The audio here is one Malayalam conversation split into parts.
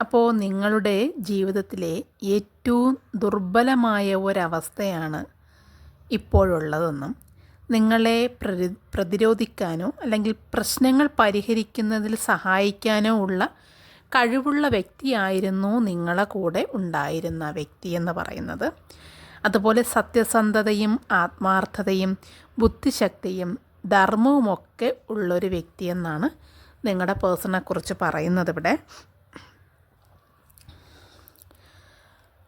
അപ്പോൾ നിങ്ങളുടെ ജീവിതത്തിലെ ഏറ്റവും ദുർബലമായ ഒരവസ്ഥയാണ് ഇപ്പോഴുള്ളതെന്നും നിങ്ങളെ പ്രതി പ്രതിരോധിക്കാനോ അല്ലെങ്കിൽ പ്രശ്നങ്ങൾ പരിഹരിക്കുന്നതിൽ സഹായിക്കാനോ ഉള്ള കഴിവുള്ള വ്യക്തിയായിരുന്നു നിങ്ങളെ കൂടെ ഉണ്ടായിരുന്ന വ്യക്തി എന്ന് പറയുന്നത്. അതുപോലെ സത്യസന്ധതയും ആത്മാർത്ഥതയും ബുദ്ധിശക്തിയും ധർമ്മവുമൊക്കെ ഉള്ളൊരു വ്യക്തിയെന്നാണ് നിങ്ങളുടെ പേഴ്സണെക്കുറിച്ച് പറയുന്നത് ഇവിടെ.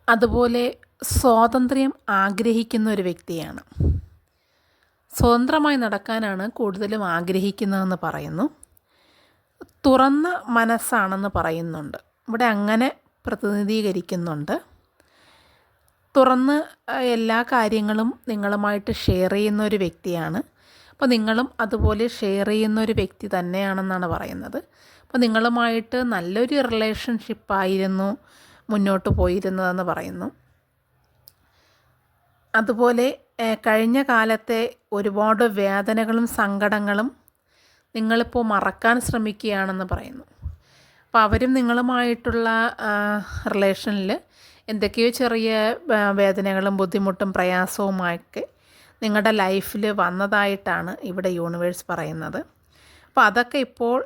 അതുപോലെ സ്വാതന്ത്ര്യം ആഗ്രഹിക്കുന്ന ഒരു വ്യക്തിയാണ്. സ്വതന്ത്രമായി നടക്കാനാണ് കൂടുതലും ആഗ്രഹിക്കുന്നതെന്ന് പറയുന്നു. തുറന്ന മനസ്സാണെന്ന് പറയുന്നുണ്ട്. ഇവിടെ അങ്ങനെ പ്രതിനിധീകരിക്കുന്നുണ്ട്. തുറന്ന് എല്ലാ കാര്യങ്ങളും നിങ്ങളുമായിട്ട് ഷെയർ ചെയ്യുന്ന ഒരു വ്യക്തിയാണ്. അപ്പോൾ നിങ്ങളും അതുപോലെ ഷെയർ ചെയ്യുന്ന ഒരു വ്യക്തി തന്നെയാണെന്നാണ് പറയുന്നത്. അപ്പോൾ നിങ്ങളുമായിട്ട് നല്ലൊരു റിലേഷൻഷിപ്പായിരുന്നു മുന്നോട്ട് പോയിരുന്നതെന്ന് പറയുന്നു. അതുപോലെ കഴിഞ്ഞ കാലത്തെ ഒരുപാട് വേദനകളും സങ്കടങ്ങളും നിങ്ങളിപ്പോൾ മറക്കാൻ ശ്രമിക്കുകയാണെന്ന് പറയുന്നു. അപ്പോൾ അവരും നിങ്ങളുമായിട്ടുള്ള റിലേഷനിൽ എന്തൊക്കെയോ ചെറിയ വേദനകളും ബുദ്ധിമുട്ടും പ്രയാസവുമൊക്കെ നിങ്ങളുടെ ലൈഫിൽ വന്നതായിട്ടാണ് ഇവിടെ യൂണിവേഴ്സ് പറയുന്നത്. അപ്പോൾ അതൊക്കെ ഇപ്പോൾ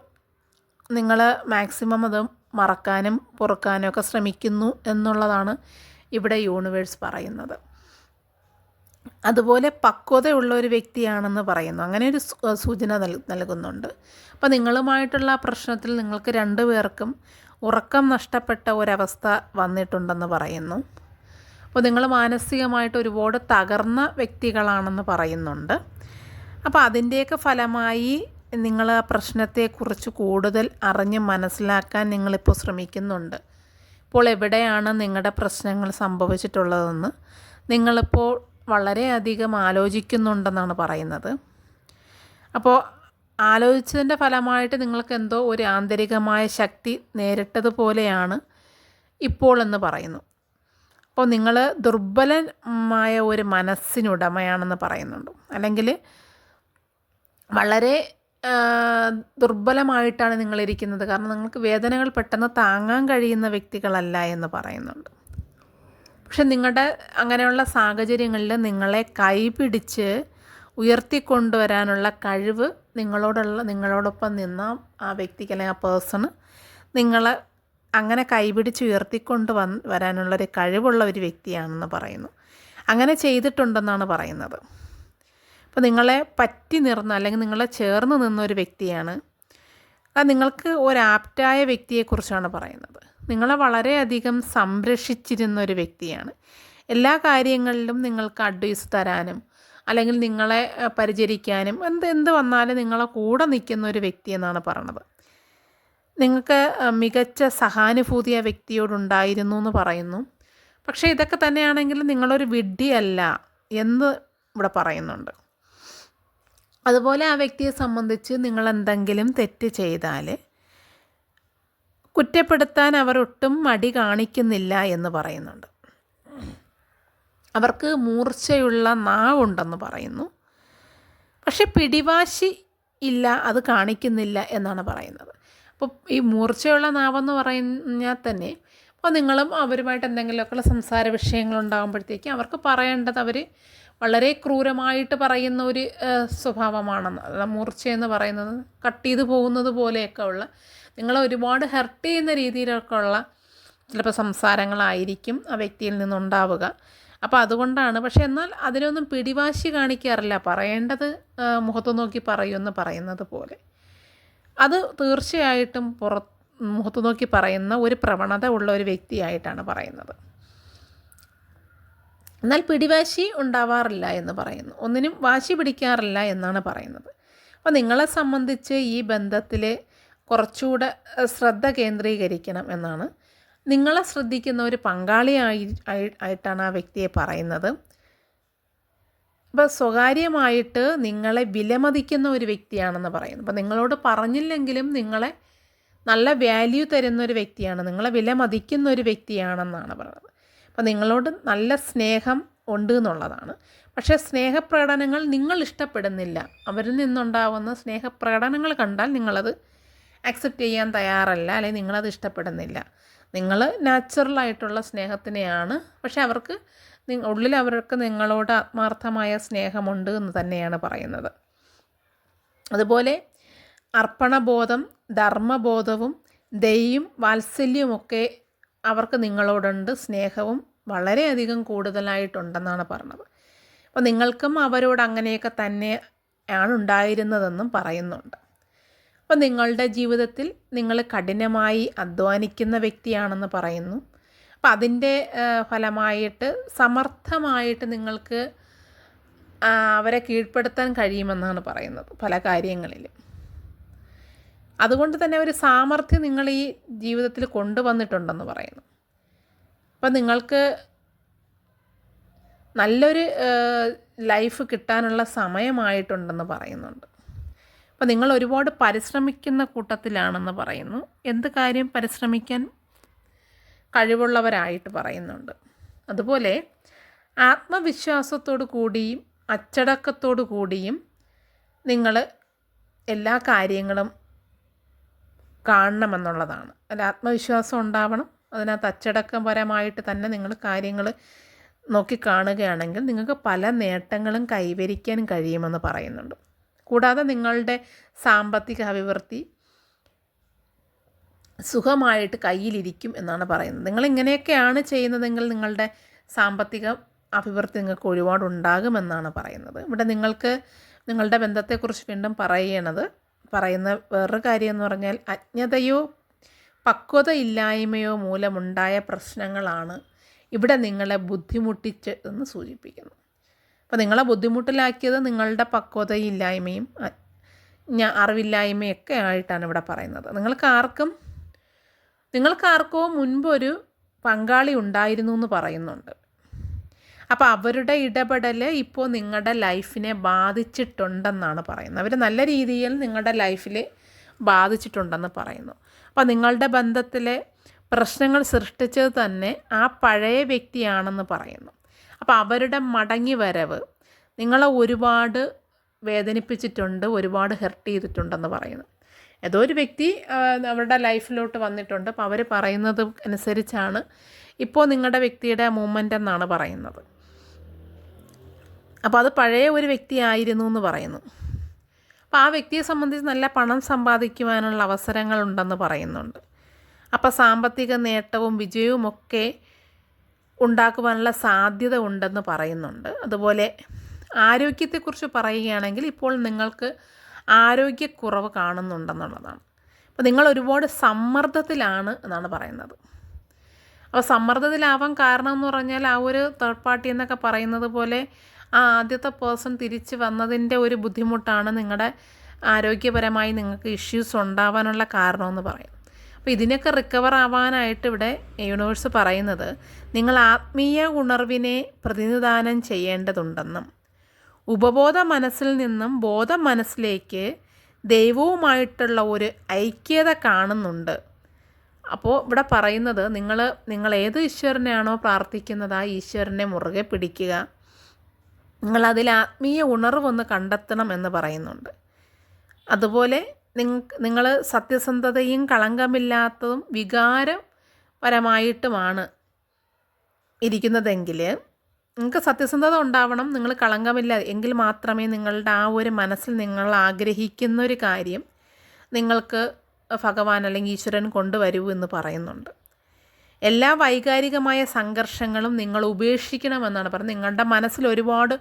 നിങ്ങൾ മാക്സിമം അത് മറക്കാനും പൊറുക്കാനും ഒക്കെ ശ്രമിക്കുന്നു എന്നുള്ളതാണ് ഇവിടെ യൂണിവേഴ്സ് പറയുന്നത്. അതുപോലെ പക്വതയുള്ള ഒരു വ്യക്തിയാണെന്ന് പറയുന്നു. അങ്ങനെ ഒരു സൂചന നൽകുന്നുണ്ട്. അപ്പോൾ നിങ്ങളുമായിട്ടുള്ള പ്രശ്നത്തിൽ നിങ്ങൾക്ക് രണ്ടു പേർക്കും ഉറക്കം നഷ്ടപ്പെട്ട ഒരവസ്ഥ വന്നിട്ടുണ്ടെന്ന് പറയുന്നു. അപ്പോൾ നിങ്ങൾ മാനസികമായിട്ട് ഒരുപാട് തകർന്ന വ്യക്തികളാണെന്ന് പറയുന്നുണ്ട്. അപ്പോൾ അതിന്റെയൊക്കെ ഫലമായി നിങ്ങൾ ആ പ്രശ്നത്തെക്കുറിച്ച് കൂടുതൽ അറിഞ്ഞ് മനസ്സിലാക്കാൻ നിങ്ങളിപ്പോൾ ശ്രമിക്കുന്നുണ്ട്. ഇപ്പോൾ എവിടെയാണ് നിങ്ങളുടെ പ്രശ്നങ്ങൾ സംഭവിച്ചിട്ടുള്ളതെന്ന് നിങ്ങളിപ്പോൾ വളരെയധികം ആലോചിക്കുന്നുണ്ടെന്നാണ് പറയുന്നത്. അപ്പോൾ ആലോചിച്ചതിന്റെ ഫലമായിട്ട് നിങ്ങൾക്ക് എന്തോ ഒരു ആന്തരികമായ ശക്തി നേരിട്ടതുപോലെയാണ് ഇപ്പോൾ എന്ന് പറയുന്നു. അപ്പോൾ നിങ്ങൾ ദുർബലമായ ഒരു മനസ്സിനുടമയാണെന്ന് പറയുന്നുണ്ട്. അല്ലെങ്കിൽ വളരെ ദുർബലമായിട്ടാണ് നിങ്ങളിരിക്കുന്നത്. കാരണം നിങ്ങൾക്ക് വേദനകൾ പെട്ടെന്ന് താങ്ങാൻ കഴിയുന്ന വ്യക്തികളല്ല എന്ന് പറയുന്നുണ്ട്. പക്ഷെ നിങ്ങളുടെ അങ്ങനെയുള്ള സാഹചര്യങ്ങളിൽ നിങ്ങളെ കൈപിടിച്ച് ഉയർത്തിക്കൊണ്ടുവരാനുള്ള കഴിവ് നിങ്ങളോടുള്ള നിങ്ങളോടൊപ്പം നിന്ന ആ വ്യക്തിക്ക് അല്ലെങ്കിൽ ആ പേഴ്സണ് നിങ്ങളെ അങ്ങനെ കൈപിടിച്ച് ഉയർത്തിക്കൊണ്ട് വന്ന് വരാനുള്ളൊരു കഴിവുള്ള ഒരു വ്യക്തിയാണെന്ന് പറയുന്നു. അങ്ങനെ ചെയ്തിട്ടുണ്ടെന്നാണ് പറയുന്നത്. അപ്പോൾ നിങ്ങളെ പറ്റി നിർന്ന അല്ലെങ്കിൽ നിങ്ങളെ ചേർന്ന് നിന്ന ഒരു വ്യക്തിയാണ്. അത് നിങ്ങൾക്ക് ഒരാപ്റ്റായ വ്യക്തിയെക്കുറിച്ചാണ് പറയുന്നത്. നിങ്ങളെ വളരെയധികം സംരക്ഷിച്ചിരുന്ന ഒരു വ്യക്തിയാണ്. എല്ലാ കാര്യങ്ങളിലും നിങ്ങൾക്ക് അഡ്വൈസ് തരാനും അല്ലെങ്കിൽ നിങ്ങളെ പരിചരിക്കാനും എന്ത് എന്ത് വന്നാലും നിങ്ങളെ കൂടെ നിൽക്കുന്ന ഒരു വ്യക്തി എന്നാണ് പറയണത് നിങ്ങൾക്ക് മികച്ച സഹാനുഭൂതി ആ വ്യക്തിയോടുണ്ടായിരുന്നു എന്ന് പറയുന്നു. പക്ഷേ ഇതൊക്കെ തന്നെയാണെങ്കിൽ നിങ്ങളൊരു വിഡ്ഢിയല്ല എന്ന് ഇവിടെ പറയുന്നുണ്ട്. അതുപോലെ ആ വ്യക്തിയെ സംബന്ധിച്ച് നിങ്ങൾ എന്തെങ്കിലും തെറ്റ് ചെയ്താൽ കുറ്റപ്പെടുത്താൻ അവർ ഒട്ടും മടി കാണിക്കുന്നില്ല എന്ന് പറയുന്നുണ്ട്. അവർക്ക് മൂർച്ചയുള്ള നാവുണ്ടെന്ന് പറയുന്നു. പക്ഷെ പിടിവാശി ഇല്ല അത് കാണിക്കുന്നില്ല എന്നാണ് പറയുന്നത്. അപ്പോൾ ഈ മൂർച്ചയുള്ള നാവെന്ന് പറഞ്ഞാൽ തന്നെ അപ്പോൾ നിങ്ങളും അവരുമായിട്ട് എന്തെങ്കിലുമൊക്കെയുള്ള സംസാര വിഷയങ്ങളുണ്ടാകുമ്പോഴത്തേക്കും അവർക്ക് പറയേണ്ടത് അവർ വളരെ ക്രൂരമായിട്ട് പറയുന്ന ഒരു സ്വഭാവമാണെന്ന് മൂർച്ചയെന്ന് പറയുന്നത് കട്ട് ചെയ്ത് പോകുന്നത് പോലെയൊക്കെ ഉള്ള നിങ്ങളെ ഒരുപാട് ഹെർട്ട് ചെയ്യുന്ന രീതിയിലൊക്കെ ഉള്ള ചിലപ്പോൾ സംസാരങ്ങളായിരിക്കും ആ വ്യക്തിയിൽ നിന്നുണ്ടാവുക. അപ്പോൾ അതുകൊണ്ടാണ് പക്ഷെ എന്നാൽ അതിനൊന്നും പിടിവാശി കാണിക്കാറില്ല. പറയേണ്ടത് മുഖത്ത് നോക്കി പറയുമെന്ന് പറയുന്നത് പോലെ. അത് തീർച്ചയായിട്ടും പുറ മുഖത്ത് നോക്കി പറയുന്ന ഒരു പ്രവണത ഉള്ള ഒരു വ്യക്തിയായിട്ടാണ് പറയുന്നത്. എന്നാൽ പിടിവാശി ഉണ്ടാവാറില്ല എന്ന് പറയുന്നു. ഒന്നിനും വാശി പിടിക്കാറില്ല എന്നാണ് പറയുന്നത്. അപ്പോൾ നിങ്ങളെ സംബന്ധിച്ച് ഈ ബന്ധത്തിൽ കുറച്ചുകൂടെ ശ്രദ്ധ കേന്ദ്രീകരിക്കണം എന്നാണ് നിങ്ങളെ ശ്രദ്ധിക്കുന്ന ഒരു പങ്കാളിയായി ആയി- ആയിട്ടാണ് ആ വ്യക്തിയെ പറയുന്നത്. ഇപ്പോൾ സ്വകാര്യമായിട്ട് നിങ്ങളെ വിലമതിക്കുന്ന ഒരു വ്യക്തിയാണെന്ന് പറയുന്നു. അപ്പോൾ നിങ്ങളോട് പറഞ്ഞില്ലെങ്കിലും നിങ്ങളെ നല്ല വാല്യൂ തരുന്ന ഒരു വ്യക്തിയാണ് നിങ്ങളെ വിലമതിക്കുന്ന ഒരു വ്യക്തിയാണെന്നാണ് പറയുന്നത്. അപ്പോൾ നിങ്ങളോട് നല്ല സ്നേഹം ഉണ്ട് എന്നുള്ളതാണ്. പക്ഷേ സ്നേഹപ്രകടനങ്ങൾ നിങ്ങൾ ഇഷ്ടപ്പെടുന്നില്ല. അവരിൽ നിന്നുണ്ടാവുന്ന സ്നേഹപ്രകടനങ്ങൾ കണ്ടാൽ നിങ്ങളത് അക്സെപ്റ്റ് ചെയ്യാൻ തയ്യാറല്ല അല്ലെങ്കിൽ നിങ്ങളത് ഇഷ്ടപ്പെടുന്നില്ല. നിങ്ങൾ നാച്ചുറലായിട്ടുള്ള സ്നേഹത്തിനെയാണ്. പക്ഷേ അവർക്ക് ഉള്ളിൽ അവർക്ക് നിങ്ങളോട് ആത്മാർത്ഥമായ സ്നേഹമുണ്ട് എന്ന് തന്നെയാണ് പറയുന്നത്. അതുപോലെ അർപ്പണബോധം ധർമ്മബോധവും വാത്സല്യവും വാത്സല്യവുമൊക്കെ അവർക്ക് നിങ്ങളോടുണ്ട് സ്നേഹവും വളരെയധികം കൂടുതലായിട്ടുണ്ടെന്നാണ് പറഞ്ഞത്. അപ്പോൾ നിങ്ങൾക്കും അവരോട് അങ്ങനെയൊക്കെ തന്നെ ആണ് ഉണ്ടായിരുന്നതെന്നും പറയുന്നുണ്ട്. അപ്പോൾ നിങ്ങളുടെ ജീവിതത്തിൽ നിങ്ങൾ കഠിനമായി അധ്വാനിക്കുന്ന വ്യക്തിയാണെന്ന് പറയുന്നു. അപ്പം അതിന്റെ ഫലമായിട്ട് സമർത്ഥമായിട്ട് നിങ്ങൾക്ക് അവരെ കീഴ്പ്പെടുത്താൻ കഴിയുമെന്നാണ് പറയുന്നത് പല കാര്യങ്ങളിലും. അതുകൊണ്ട് തന്നെ ഒരു സാമർഥ്യം നിങ്ങൾ ഈ ജീവിതത്തിൽ കൊണ്ടുവന്നിട്ടുണ്ടെന്ന് പറയുന്നു. അപ്പം നിങ്ങൾക്ക് നല്ലൊരു ലൈഫ് കിട്ടാനുള്ള സമയമായിട്ടുണ്ടെന്ന് പറയുന്നുണ്ട്. അപ്പം നിങ്ങൾ ഒരുപാട് പരിശ്രമിക്കുന്ന കൂട്ടത്തിലാണെന്ന് പറയുന്നു. എന്ത് കാര്യം പരിശ്രമിക്കാൻ കഴിവുള്ളവരായിട്ട് പറയുന്നുണ്ട്. അതുപോലെ ആത്മവിശ്വാസത്തോടു കൂടിയും അച്ചടക്കത്തോടു കൂടിയും നിങ്ങൾ എല്ലാ കാര്യങ്ങളും കാണണമെന്നുള്ളതാണ്. അതിൽ ആത്മവിശ്വാസം ഉണ്ടാവണം. അതിനകത്ത് അച്ചടക്കപരമായിട്ട് തന്നെ നിങ്ങൾ കാര്യങ്ങൾ നോക്കി കാണുകയാണെങ്കിൽ നിങ്ങൾക്ക് പല നേട്ടങ്ങളും കൈവരിക്കാൻ കഴിയുമെന്ന് പറയുന്നുണ്ട്. കൂടാതെ നിങ്ങളുടെ സാമ്പത്തിക അഭിവൃദ്ധി സുഖമായിട്ട് കയ്യിലിരിക്കും എന്നാണ് പറയുന്നത്. നിങ്ങൾ ഇങ്ങനെയൊക്കെയാണ് ചെയ്യുന്നതെങ്കിൽ നിങ്ങളുടെ സാമ്പത്തിക അഭിവൃദ്ധി നിങ്ങൾക്ക് ഒരുപാട് ഉണ്ടാകുമെന്നാണ് പറയുന്നത്. ഇവിടെ നിങ്ങൾക്ക് നിങ്ങളുടെ ബന്ധത്തെക്കുറിച്ച് വീണ്ടും പറയണത് പറയുന്ന വേറൊരു കാര്യം എന്ന് പറഞ്ഞാൽ അജ്ഞതയോ പക്വതയില്ലായ്മയോ മൂലമുണ്ടായ പ്രശ്നങ്ങളാണ് ഇവിടെ നിങ്ങളെ ബുദ്ധിമുട്ടിച്ച് എന്ന് സൂചിപ്പിക്കുന്നു. അപ്പോൾ നിങ്ങളെ ബുദ്ധിമുട്ടിലാക്കിയത് നിങ്ങളുടെ പക്വതയില്ലായ്മയും ഇല്ലായ്മയും അറിവില്ലായ്മയൊക്കെ ആയിട്ടാണ് ഇവിടെ പറയുന്നത്. നിങ്ങൾക്ക് ആർക്കും നിങ്ങൾക്ക് ആർക്കോ മുൻപൊരു പങ്കാളി ഉണ്ടായിരുന്നു എന്ന് പറയുന്നുണ്ട്. അപ്പോൾ അവരുടെ ഇടപെടൽ ഇപ്പോൾ നിങ്ങളുടെ ലൈഫിനെ ബാധിച്ചിട്ടുണ്ടെന്നാണ് പറയുന്നത്. അവർ നല്ല രീതിയിൽ നിങ്ങളുടെ ലൈഫിൽ ബാധിച്ചിട്ടുണ്ടെന്ന് പറയുന്നു. അപ്പോൾ നിങ്ങളുടെ ബന്ധത്തിലെ പ്രശ്നങ്ങൾ സൃഷ്ടിച്ചത് തന്നെ ആ പഴയ വ്യക്തിയാണെന്ന് പറയുന്നു. അപ്പോൾ അവരുടെ മടങ്ങി വരവ് നിങ്ങളെ ഒരുപാട് വേദനിപ്പിച്ചിട്ടുണ്ട് ഒരുപാട് ഹെർട്ട് ചെയ്തിട്ടുണ്ടെന്ന് പറയുന്നു. ഏതോ ഒരു വ്യക്തി അവരുടെ ലൈഫിലോട്ട് വന്നിട്ടുണ്ട്. അപ്പോൾ അവർ പറയുന്നത് അനുസരിച്ചാണ് ഇപ്പോൾ നിങ്ങളുടെ വ്യക്തിയുടെ മൂമെന്റ് എന്നാണ് പറയുന്നത്. അപ്പോൾ അത് പഴയ ഒരു വ്യക്തിയായിരുന്നു എന്ന് പറയുന്നു. അപ്പോൾ ആ വ്യക്തിയെ സംബന്ധിച്ച് നല്ല പണം സമ്പാദിക്കുവാനുള്ള അവസരങ്ങളുണ്ടെന്ന് പറയുന്നുണ്ട്. അപ്പോൾ സാമ്പത്തിക നേട്ടവും വിജയവും ഒക്കെ ഉണ്ടാക്കുവാനുള്ള സാധ്യത ഉണ്ടെന്ന് പറയുന്നുണ്ട്. അതുപോലെ ആരോഗ്യത്തെക്കുറിച്ച് പറയുകയാണെങ്കിൽ ഇപ്പോൾ നിങ്ങൾക്ക് ആരോഗ്യക്കുറവ് കാണുന്നുണ്ടെന്നുള്ളതാണ്. അപ്പോൾ നിങ്ങൾ ഒരുപാട് സമ്മർദ്ദത്തിലാണ് എന്നാണ് പറയുന്നത്. അപ്പോൾ സമ്മർദ്ദത്തിലാവാൻ കാരണം എന്ന് പറഞ്ഞാൽ ആ ഒരു തേർഡ് പാർട്ടി എന്നൊക്കെ പറയുന്നത് പോലെ ആ ആദ്യത്തെ പേഴ്സൺ തിരിച്ച് വന്നതിന്റെ ഒരു ബുദ്ധിമുട്ടാണ് നിങ്ങളുടെ ആരോഗ്യപരമായി നിങ്ങൾക്ക് ഇഷ്യൂസ് ഉണ്ടാവാനുള്ള കാരണമെന്ന് പറയും. അപ്പോൾ ഇതിനൊക്കെ റിക്കവർ ആവാനായിട്ട് ഇവിടെ യൂണിവേഴ്സ് പറയുന്നത് നിങ്ങൾ ആത്മീയ ഉണർവിനെ പ്രതിനിധാനം ചെയ്യേണ്ടതുണ്ടെന്നും ഉപബോധ മനസ്സിൽ നിന്നും ബോധ മനസ്സിലേക്ക് ദൈവവുമായിട്ടുള്ള ഒരു ഐക്യത കാണുന്നുണ്ട്. അപ്പോൾ ഇവിടെ പറയുന്നത് നിങ്ങൾ നിങ്ങൾ ഏത് ഈശ്വരനെയാണോ പ്രാർത്ഥിക്കുന്നത് ആ ഈശ്വരനെ മുറുകെ പിടിക്കുക. നിങ്ങളതിൽ ആത്മീയ ഉണർവൊന്ന് കണ്ടെത്തണം എന്ന് പറയുന്നുണ്ട്. അതുപോലെ നിങ്ങൾ സത്യസന്ധതയും കളങ്കമില്ലാത്തതും വികാരപരമായിട്ടുമാണ് ഇരിക്കുന്നതെങ്കിൽ നിങ്ങൾക്ക് സത്യസന്ധത ഉണ്ടാവണം നിങ്ങൾ കളങ്കമില്ല എങ്കിൽ മാത്രമേ നിങ്ങളുടെ ആ ഒരു മനസ്സിൽ നിങ്ങൾ ആഗ്രഹിക്കുന്ന ഒരു കാര്യം നിങ്ങൾക്ക് ഭഗവാൻ അല്ലെങ്കിൽ ഈശ്വരൻ കൊണ്ടുവരൂ എന്ന് പറയുന്നുണ്ട്. എല്ലാ വൈകാരികമായ സംഘർഷങ്ങളും നിങ്ങൾ ഉപേക്ഷിക്കണമെന്നാണ് പറയുന്നത് നിങ്ങളുടെ മനസ്സിൽ ഒരുപാട്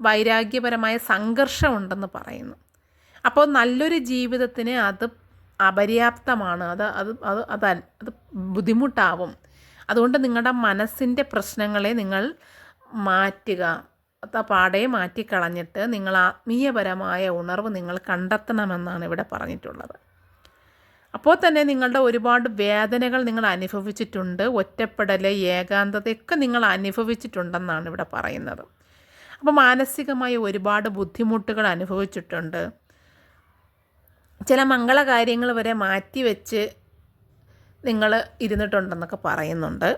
വൈരാഗ്യപരമായ സംഘർഷമുണ്ടെന്ന് പറയുന്നു. അപ്പോൾ നല്ലൊരു ജീവിതത്തിന് അത് അപര്യാപ്തമാണ്. അത് അത് അത് അത് അത് ബുദ്ധിമുട്ടാവും. അതുകൊണ്ട് നിങ്ങളുടെ മനസ്സിന്റെ പ്രശ്നങ്ങളെ നിങ്ങൾ മാറ്റുക. പാടെ മാറ്റിക്കളഞ്ഞിട്ട് നിങ്ങൾ ആത്മീയപരമായ ഉണർവ് നിങ്ങൾ കണ്ടെത്തണമെന്നാണ് ഇവിടെ പറഞ്ഞിട്ടുള്ളത്. അപ്പോൾ തന്നെ നിങ്ങളുടെ ഒരുപാട് വേദനകൾ നിങ്ങൾ അനുഭവിച്ചിട്ടുണ്ട് ഒറ്റപ്പെടൽ ഏകാന്തതയൊക്കെ നിങ്ങൾ അനുഭവിച്ചിട്ടുണ്ടെന്നാണ് ഇവിടെ പറയുന്നത്. അപ്പോൾ മാനസികമായി ഒരുപാട് ബുദ്ധിമുട്ടുകൾ അനുഭവിച്ചിട്ടുണ്ട്. ചില മംഗളകാര്യങ്ങൾ വരെ മാറ്റിവെച്ച് നിങ്ങൾ ഇരുന്നിട്ടുണ്ടെന്നൊക്കെ പറയുന്നുണ്ട്.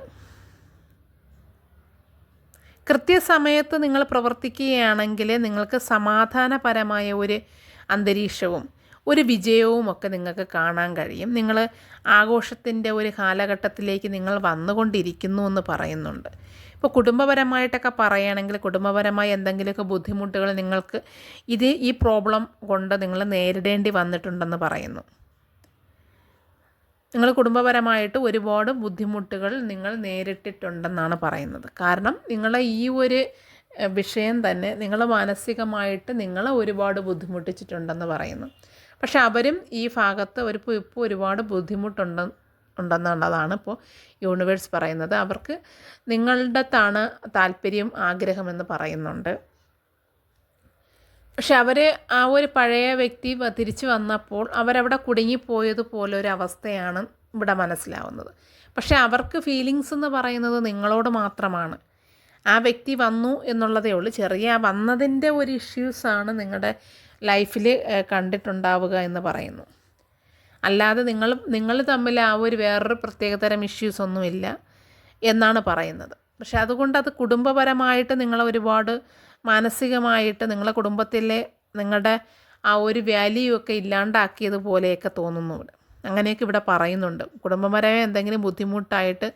കൃത്യസമയത്ത് നിങ്ങൾ പ്രവർത്തിക്കുകയാണെങ്കിൽ നിങ്ങൾക്ക് സമാധാനപരമായ ഒരു അന്തരീക്ഷവും ഒരു വിജയവും ഒക്കെ നിങ്ങൾക്ക് കാണാൻ കഴിയും. നിങ്ങൾ ആഘോഷത്തിന്റെ ഒരു കാലഘട്ടത്തിലേക്ക് നിങ്ങൾ വന്നുകൊണ്ടിരിക്കുന്നു എന്ന് പറയുന്നുണ്ട്. ഇപ്പോൾ കുടുംബപരമായിട്ടൊക്കെ പറയുകയാണെങ്കിൽ കുടുംബപരമായി എന്തെങ്കിലുമൊക്കെ ബുദ്ധിമുട്ടുകൾ നിങ്ങൾക്ക് ഇത് ഈ പ്രോബ്ലം കൊണ്ട് നിങ്ങൾ നേരിടേണ്ടി വന്നിട്ടുണ്ടെന്ന് പറയുന്നു. നിങ്ങൾ കുടുംബപരമായിട്ട് ഒരുപാട് ബുദ്ധിമുട്ടുകൾ നിങ്ങൾ നേരിട്ടിട്ടുണ്ടെന്നാണ് പറയുന്നത്. കാരണം നിങ്ങളെ ഈ ഒരു വിഷയം തന്നെ നിങ്ങൾ മാനസികമായിട്ട് നിങ്ങളെ ഒരുപാട് ബുദ്ധിമുട്ടിച്ചിട്ടുണ്ടെന്ന് പറയുന്നു. പക്ഷെ അവരും ഈ ഭാഗത്ത് ഒരു ഇപ്പോൾ ഒരുപാട് ബുദ്ധിമുട്ടുണ്ട് ഉണ്ടെന്നുള്ളതാണ് ഇപ്പോൾ യൂണിവേഴ്സ് പറയുന്നത്. അവർക്ക് നിങ്ങളുടെ താണ് താല്പര്യം ആഗ്രഹമെന്ന് പറയുന്നുണ്ട്. പക്ഷെ അവർ ആ ഒരു പഴയ വ്യക്തി തിരിച്ചു വന്നപ്പോൾ അവരവിടെ കുടുങ്ങിപ്പോയതുപോലെ ഒരു അവസ്ഥയാണ് ഇവിടെ മനസ്സിലാവുന്നത്. പക്ഷെ അവർക്ക് ഫീലിങ്സ് എന്ന് പറയുന്നത് നിങ്ങളോട് മാത്രമാണ്. ആ വ്യക്തി വന്നു എന്നുള്ളതേ ഉള്ളൂ. ചെറിയ വന്നതിന്റെ ഒരു ഇഷ്യൂസാണ് നിങ്ങളുടെ ലൈഫിൽ കണ്ടിട്ടുണ്ടാവുക എന്ന് പറയുന്നു. അല്ലാതെ നിങ്ങൾ നിങ്ങൾ തമ്മിൽ ആ ഒരു വേറൊരു പ്രത്യേകതരം ഇഷ്യൂസ് ഒന്നുമില്ല എന്നാണ് പറയുന്നത്. പക്ഷെ അതുകൊണ്ട് അത് കുടുംബപരമായിട്ട് നിങ്ങളെ ഒരുപാട് മാനസികമായിട്ട് നിങ്ങളെ കുടുംബത്തിലെ നിങ്ങളുടെ ആ ഒരു വാല്യൂ ഒക്കെ ഇല്ലാണ്ടാക്കിയതുപോലെയൊക്കെ തോന്നുന്നു ഇവിടെ അങ്ങനെയൊക്കെ ഇവിടെ പറയുന്നുണ്ട്. കുടുംബപരമായ എന്തെങ്കിലും ബുദ്ധിമുട്ടായിട്ട്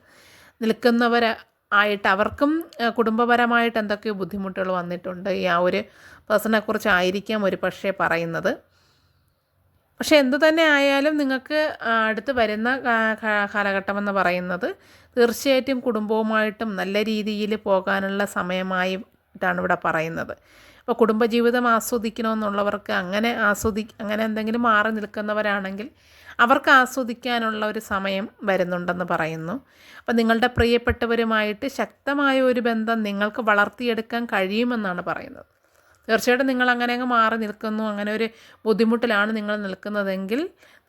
നിൽക്കുന്നവർ ആയിട്ട് അവർക്കും കുടുംബപരമായിട്ട് എന്തൊക്കെയോ ബുദ്ധിമുട്ടുകൾ വന്നിട്ടുണ്ട്. ഈ ആ ഒരു പേഴ്സണെക്കുറിച്ചായിരിക്കാം ഒരു പക്ഷേ പറയുന്നത്. പക്ഷെ എന്തു തന്നെ ആയാലും നിങ്ങൾക്ക് അടുത്ത് വരുന്ന കാലഘട്ടമെന്ന് പറയുന്നത് തീർച്ചയായിട്ടും കുടുംബവുമായിട്ടും നല്ല രീതിയിൽ പോകാനുള്ള സമയമായിട്ടാണ് ഇവിടെ പറയുന്നത്. അപ്പോൾ കുടുംബജീവിതം ആസ്വദിക്കണമെന്നുള്ളവർക്ക് അങ്ങനെ ആസ്വദി അങ്ങനെ എന്തെങ്കിലും മാറി നിൽക്കുന്നവരാണെങ്കിൽ അവർക്ക് ആസ്വദിക്കാനുള്ള ഒരു സമയം വരുന്നുണ്ടെന്ന് പറയുന്നു. അപ്പോൾ നിങ്ങളുടെ പ്രിയപ്പെട്ടവരുമായിട്ട് ശക്തമായ ഒരു ബന്ധം നിങ്ങൾക്ക് വളർത്തിയെടുക്കാൻ കഴിയുമെന്നാണ് പറയുന്നത്. തീർച്ചയായിട്ടും നിങ്ങൾ അങ്ങനെ അങ്ങ് മാറി നിൽക്കുന്നു. അങ്ങനെ ഒരു ബുദ്ധിമുട്ടിലാണ് നിങ്ങൾ നിൽക്കുന്നതെങ്കിൽ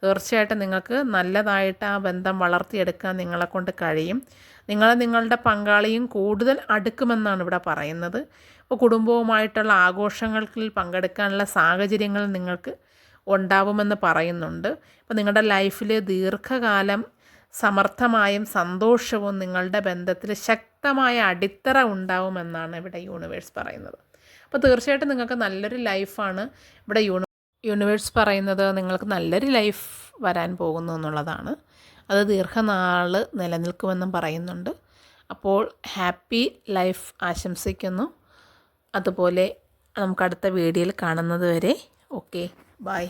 തീർച്ചയായിട്ടും നിങ്ങൾക്ക് നല്ലതായിട്ട് ആ ബന്ധം വളർത്തിയെടുക്കാൻ നിങ്ങളെ കൊണ്ട് കഴിയും. നിങ്ങൾ നിങ്ങളുടെ പങ്കാളിയും കൂടുതൽ അടുക്കുമെന്നാണ് ഇവിടെ പറയുന്നത്. ഇപ്പോൾ കുടുംബവുമായിട്ടുള്ള ആഘോഷങ്ങളിൽ പങ്കെടുക്കാനുള്ള സാഹചര്യങ്ങൾ നിങ്ങൾക്ക് ഉണ്ടാവുമെന്ന് പറയുന്നുണ്ട്. അപ്പോൾ നിങ്ങളുടെ ലൈഫിൽ ദീർഘകാലം സമർത്ഥമായും സന്തോഷവും നിങ്ങളുടെ ബന്ധത്തിൽ ശക്തമായ അടിത്തറ ഉണ്ടാവുമെന്നാണ് ഇവിടെ യൂണിവേഴ്സ് പറയുന്നത്. അപ്പോൾ തീർച്ചയായിട്ടും നിങ്ങൾക്ക് നല്ലൊരു ലൈഫാണ് ഇവിടെ യൂണി യൂണിവേഴ്സ് പറയുന്നത് നിങ്ങൾക്ക് നല്ലൊരു ലൈഫ് വരാൻ പോകുന്നു എന്നുള്ളതാണ്. അത് ദീർഘനാൾ നിലനിൽക്കുമെന്നും പറയുന്നുണ്ട്. അപ്പോൾ ഹാപ്പി ലൈഫ് ആശംസിക്കുന്നു. അതുപോലെ നമുക്ക് അടുത്ത വീഡിയോയിൽ കാണുന്നത് വരെ ഓക്കെ ബായ്